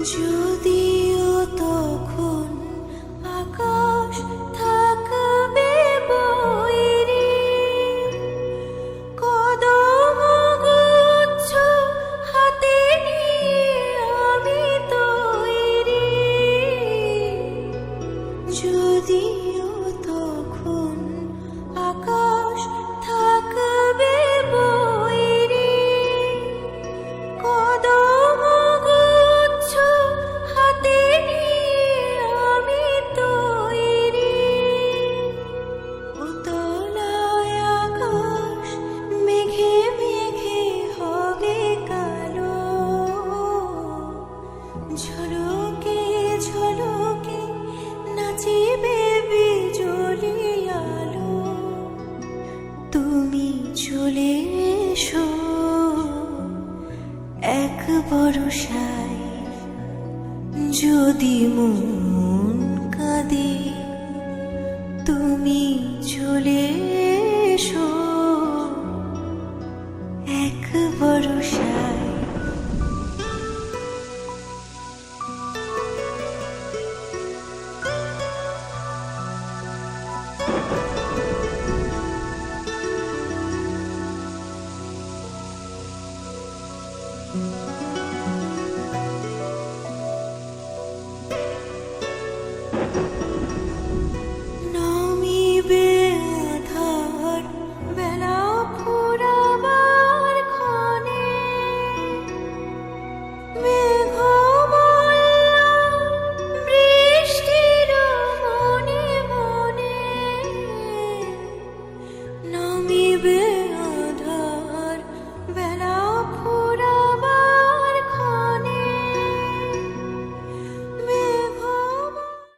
যদি ঝলকে ঝলকে নাচিবে বিজলি তুমি চলে এক বরসায় যদি মন কাঁদে।